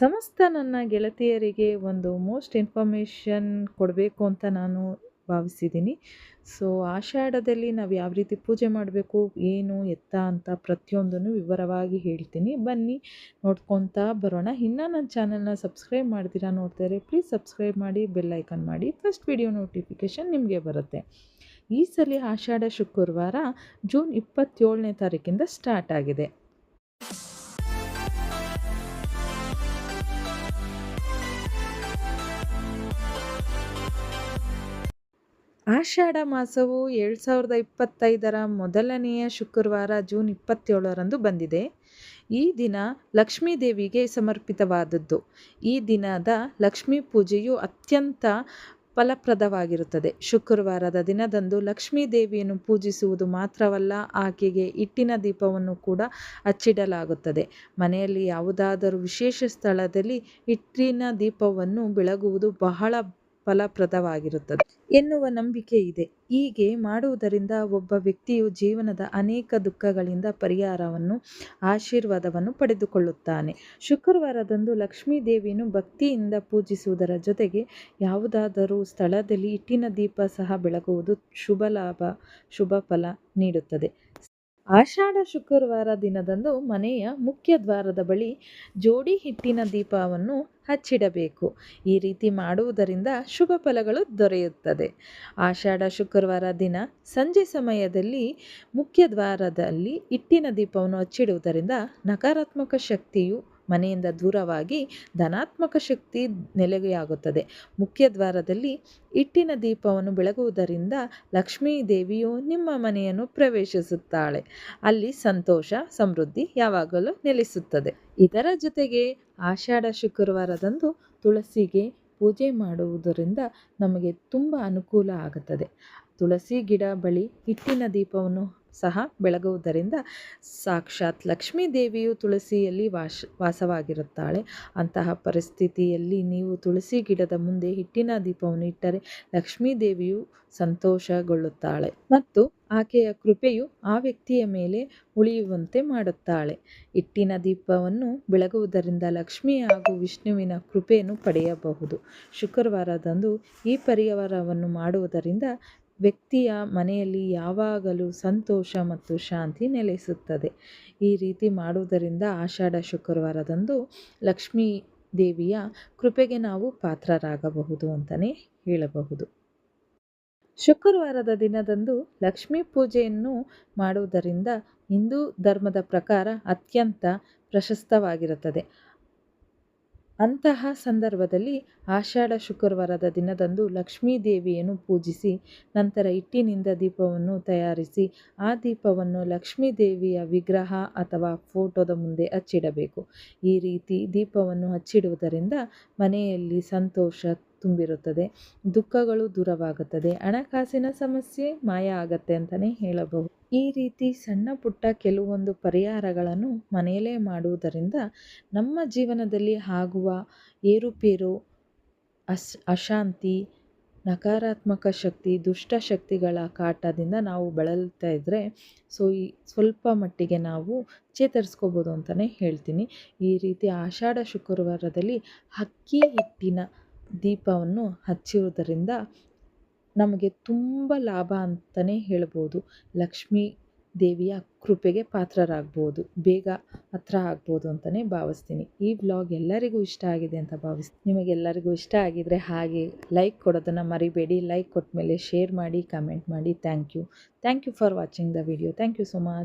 ಸಮಸ್ತ ನನ್ನ ಗೆಳತಿಯರಿಗೆ ಒಂದು ಮೋಸ್ಟ್ ಇನ್ಫಾರ್ಮೇಷನ್ ಕೊಡಬೇಕು ಅಂತ ನಾನು ಭಾವಿಸಿದ್ದೀನಿ. ಸೊ ಆಷಾಢದಲ್ಲಿ ನಾವು ಯಾವ ರೀತಿ ಪೂಜೆ ಮಾಡಬೇಕು, ಏನು ಎತ್ತ ಅಂತ ಪ್ರತಿಯೊಂದನ್ನು ವಿವರವಾಗಿ ಹೇಳ್ತೀನಿ. ಬನ್ನಿ ನೋಡ್ಕೊತಾ ಬರೋಣ. ಇನ್ನೂ ನನ್ನ ಚಾನಲ್ನ ಸಬ್ಸ್ಕ್ರೈಬ್ ಮಾಡ್ತೀರಾ ನೋಡ್ತಾರೆ ಪ್ಲೀಸ್ ಸಬ್ಸ್ಕ್ರೈಬ್ ಮಾಡಿ ಬೆಲ್ ಐಕನ್ ಮಾಡಿ. ಫಸ್ಟ್ ವಿಡಿಯೋ ನೋಟಿಫಿಕೇಷನ್ ನಿಮಗೆ ಬರುತ್ತೆ. ಈ ಸಲ ಆಷಾಢ ಶುಕ್ರವಾರ ಜೂನ್ ಇಪ್ಪತ್ತೇಳನೇ ತಾರೀಕಿಂದ ಸ್ಟಾರ್ಟ್ ಆಗಿದೆ. ಆಷಾಢ ಮಾಸವು ಎರಡು ಸಾವಿರದ ಇಪ್ಪತ್ತೈದರ ಮೊದಲನೆಯ ಶುಕ್ರವಾರ ಜೂನ್ ಇಪ್ಪತ್ತೇಳರಂದು ಬಂದಿದೆ. ಈ ದಿನ ಲಕ್ಷ್ಮೀ ದೇವಿಗೆ ಸಮರ್ಪಿತವಾದದ್ದು. ಈ ದಿನದ ಲಕ್ಷ್ಮೀ ಪೂಜೆಯು ಅತ್ಯಂತ ಫಲಪ್ರದವಾಗಿರುತ್ತದೆ. ಶುಕ್ರವಾರದ ದಿನದಂದು ಲಕ್ಷ್ಮೀ ದೇವಿಯನ್ನು ಪೂಜಿಸುವುದು ಮಾತ್ರವಲ್ಲ, ಆಕೆಗೆ ಇಟ್ಟಿನ ದೀಪವನ್ನು ಕೂಡ ಅಚ್ಚಿಡಲಾಗುತ್ತದೆ ಮನೆಯಲ್ಲಿ ಯಾವುದಾದರೂ ವಿಶೇಷ ಸ್ಥಳದಲ್ಲಿ ಇಟ್ಟಿನ ದೀಪವನ್ನು ಬೆಳಗುವುದು ಬಹಳ ಫಲಪ್ರದವಾಗಿರುತ್ತದೆ. ಎನ್ನುವ ನಂಬಿಕೆ ಇದೆ. ಹೀಗೆ ಮಾಡುವುದರಿಂದ ಒಬ್ಬ ವ್ಯಕ್ತಿಯು ಜೀವನದ ಅನೇಕ ದುಃಖಗಳಿಂದ ಪರಿಹಾರವನ್ನು, ಆಶೀರ್ವಾದವನ್ನು ಪಡೆದುಕೊಳ್ಳುತ್ತಾನೆ. ಶುಕ್ರವಾರದಂದು ಲಕ್ಷ್ಮೀ ದೇವಿಯನ್ನು ಭಕ್ತಿಯಿಂದ ಪೂಜಿಸುವುದರ ಜೊತೆಗೆ ಯಾವುದಾದರೂ ಸ್ಥಳದಲ್ಲಿ ಇಟ್ಟಿನ ದೀಪ ಸಹ ಬೆಳಗುವುದು ಶುಭ ಲಾಭ, ಶುಭ ಫಲ ನೀಡುತ್ತದೆ. ಆಷಾಢ ಶುಕ್ರವಾರ ದಿನದಂದು ಮನೆಯ ಮುಖ್ಯ ದ್ವಾರದ ಬಳಿ ಜೋಡಿ ಹಿಟ್ಟಿನ ದೀಪವನ್ನು ಹಚ್ಚಿಡಬೇಕು. ಈ ರೀತಿ ಮಾಡುವುದರಿಂದ ಶುಭ ಫಲಗಳು ದೊರೆಯುತ್ತದೆ. ಆಷಾಢ ಶುಕ್ರವಾರ ದಿನ ಸಂಜೆ ಸಮಯದಲ್ಲಿ ಮುಖ್ಯ ದ್ವಾರದಲ್ಲಿ ಹಿಟ್ಟಿನ ದೀಪವನ್ನು ಹಚ್ಚಿಡುವುದರಿಂದ ನಕಾರಾತ್ಮಕ ಶಕ್ತಿಯು ಮನೆಯಿಂದ ದೂರವಾಗಿ ಧನಾತ್ಮಕ ಶಕ್ತಿ ನೆಲೆಗೆಯಾಗುತ್ತದೆ ಮುಖ್ಯ ದ್ವಾರದಲ್ಲಿ ಇಟ್ಟಿನ ದೀಪವನ್ನು ಬೆಳಗುವುದರಿಂದ ಲಕ್ಷ್ಮೀ ದೇವಿಯು ನಿಮ್ಮ ಮನೆಯನ್ನು ಪ್ರವೇಶಿಸುತ್ತಾಳೆ. ಅಲ್ಲಿ ಸಂತೋಷ, ಸಮೃದ್ಧಿ ಯಾವಾಗಲೂ ನೆಲೆಸುತ್ತದೆ. ಇದರ ಜೊತೆಗೆ ಆಷಾಢ ಶುಕ್ರವಾರದಂದು ತುಳಸಿಗೆ ಪೂಜೆ ಮಾಡುವುದರಿಂದ ನಮಗೆ ತುಂಬ ಅನುಕೂಲ ಆಗುತ್ತದೆ. ತುಳಸಿ ಗಿಡ ಬಳಿ ಹಿಟ್ಟಿನ ದೀಪವನ್ನು ಸಹ ಬೆಳಗುವುದರಿಂದ ಸಾಕ್ಷಾತ್ ಲಕ್ಷ್ಮೀ ದೇವಿಯು ತುಳಸಿಯಲ್ಲಿ ವಾಸ ವಾಸವಾಗಿರುತ್ತಾಳೆ. ಅಂತಹ ಪರಿಸ್ಥಿತಿಯಲ್ಲಿ ನೀವು ತುಳಸಿ ಗಿಡದ ಮುಂದೆ ಹಿಟ್ಟಿನ ದೀಪವನ್ನು ಇಟ್ಟರೆ ಲಕ್ಷ್ಮೀ ದೇವಿಯು ಸಂತೋಷಗೊಳ್ಳುತ್ತಾಳೆ ಮತ್ತು ಆಕೆಯ ಕೃಪೆಯು ಆ ವ್ಯಕ್ತಿಯ ಮೇಲೆ ಉಳಿಯುವಂತೆ ಮಾಡುತ್ತಾಳೆ. ಇಟ್ಟಿನ ದೀಪವನ್ನು ಬೆಳಗುವುದರಿಂದ ಲಕ್ಷ್ಮಿ ಹಾಗೂ ವಿಷ್ಣುವಿನ ಕೃಪೆಯನ್ನು ಪಡೆಯಬಹುದು. ಶುಕ್ರವಾರದಂದು ಈ ಪರಿಹಾರವನ್ನು ಮಾಡುವುದರಿಂದ ವ್ಯಕ್ತಿಯ ಮನೆಯಲ್ಲಿ ಯಾವಾಗಲೂ ಸಂತೋಷ ಮತ್ತು ಶಾಂತಿ ನೆಲೆಸುತ್ತದೆ. ಈ ರೀತಿ ಮಾಡುವುದರಿಂದ ಆಷಾಢ ಶುಕ್ರವಾರದಂದು ಲಕ್ಷ್ಮೀ ದೇವಿಯ ಕೃಪೆಗೆ ನಾವು ಪಾತ್ರರಾಗಬಹುದು ಅಂತಲೇ ಹೇಳಬಹುದು. ಶುಕ್ರವಾರದ ದಿನದಂದು ಲಕ್ಷ್ಮೀ ಪೂಜೆಯನ್ನು ಮಾಡುವುದರಿಂದ ಹಿಂದೂ ಧರ್ಮದ ಪ್ರಕಾರ ಅತ್ಯಂತ ಪ್ರಶಸ್ತವಾಗಿರುತ್ತದೆ. ಅಂತಹ ಸಂದರ್ಭದಲ್ಲಿ ಆಷಾಢ ಶುಕ್ರವಾರದ ದಿನದಂದು ಲಕ್ಷ್ಮೀ ದೇವಿಯನ್ನು ಪೂಜಿಸಿ, ನಂತರ ಹಿಟ್ಟಿನಿಂದ ದೀಪವನ್ನು ತಯಾರಿಸಿ, ಆ ದೀಪವನ್ನು ಲಕ್ಷ್ಮೀ ದೇವಿಯ ವಿಗ್ರಹ ಅಥವಾ ಫೋಟೋದ ಮುಂದೆ ಹಚ್ಚಿಡಬೇಕು. ಈ ರೀತಿ ದೀಪವನ್ನು ಹಚ್ಚಿಡುವುದರಿಂದ ಮನೆಯಲ್ಲಿ ಸಂತೋಷ ತುಂಬಿರುತ್ತದೆ. ದುಃಖಗಳು ದೂರವಾಗುತ್ತದೆ. ಹಣಕಾಸಿನ ಸಮಸ್ಯೆ ಮಾಯ ಆಗತ್ತೆ ಅಂತಲೇ ಹೇಳಬಹುದು. ಈ ರೀತಿ ಸಣ್ಣ ಪುಟ್ಟ ಕೆಲವೊಂದು ಪರಿಹಾರಗಳನ್ನು ಮನೆಯಲ್ಲೇ ಮಾಡುವುದರಿಂದ ನಮ್ಮ ಜೀವನದಲ್ಲಿ ಆಗುವ ಏರುಪೇರು, ಅಶ್, ಅಶಾಂತಿ, ನಕಾರಾತ್ಮಕ ಶಕ್ತಿ, ದುಷ್ಟ ಶಕ್ತಿಗಳ ಕಾಟದಿಂದ ನಾವು ಬಳಲ್ತಾ ಇದ್ದರೆ ಸೊ, ಈ ಸ್ವಲ್ಪ ಮಟ್ಟಿಗೆ ನಾವು ಚೇತರಿಸ್ಕೋಬೋದು ಅಂತಲೇ ಹೇಳ್ತೀನಿ. ಈ ರೀತಿ ಆಷಾಢ ಶುಕ್ರವಾರದಲ್ಲಿ ಅಕ್ಕಿ ಹಿಟ್ಟಿನ ದೀಪವನ್ನು ಹಚ್ಚುವುದರಿಂದ ನಮಗೆ ತುಂಬ ಲಾಭ ಅಂತಲೇ ಹೇಳ್ಬೋದು. ಲಕ್ಷ್ಮೀ ದೇವಿಯ ಕೃಪೆಗೆ ಪಾತ್ರರಾಗ್ಬೋದು. ಬೇಗ ಹತ್ರ ಆಗ್ಬೋದು ಅಂತಲೇ ಭಾವಿಸ್ತೀನಿ. ಈ ವ್ಲಾಗ್ ಎಲ್ಲರಿಗೂ ಇಷ್ಟ ಆಗಿದೆ ಅಂತ ಭಾವಿಸ್ತೀನಿ. ನಿಮಗೆಲ್ಲರಿಗೂ ಇಷ್ಟ ಆಗಿದರೆ ಹಾಗೆ ಲೈಕ್ ಕೊಡೋದನ್ನು ಮರಿಬೇಡಿ. ಲೈಕ್ ಕೊಟ್ಟ ಮೇಲೆ ಶೇರ್ ಮಾಡಿ, ಕಮೆಂಟ್ ಮಾಡಿ. Thank you. Thank you for watching the video. Thank you so much.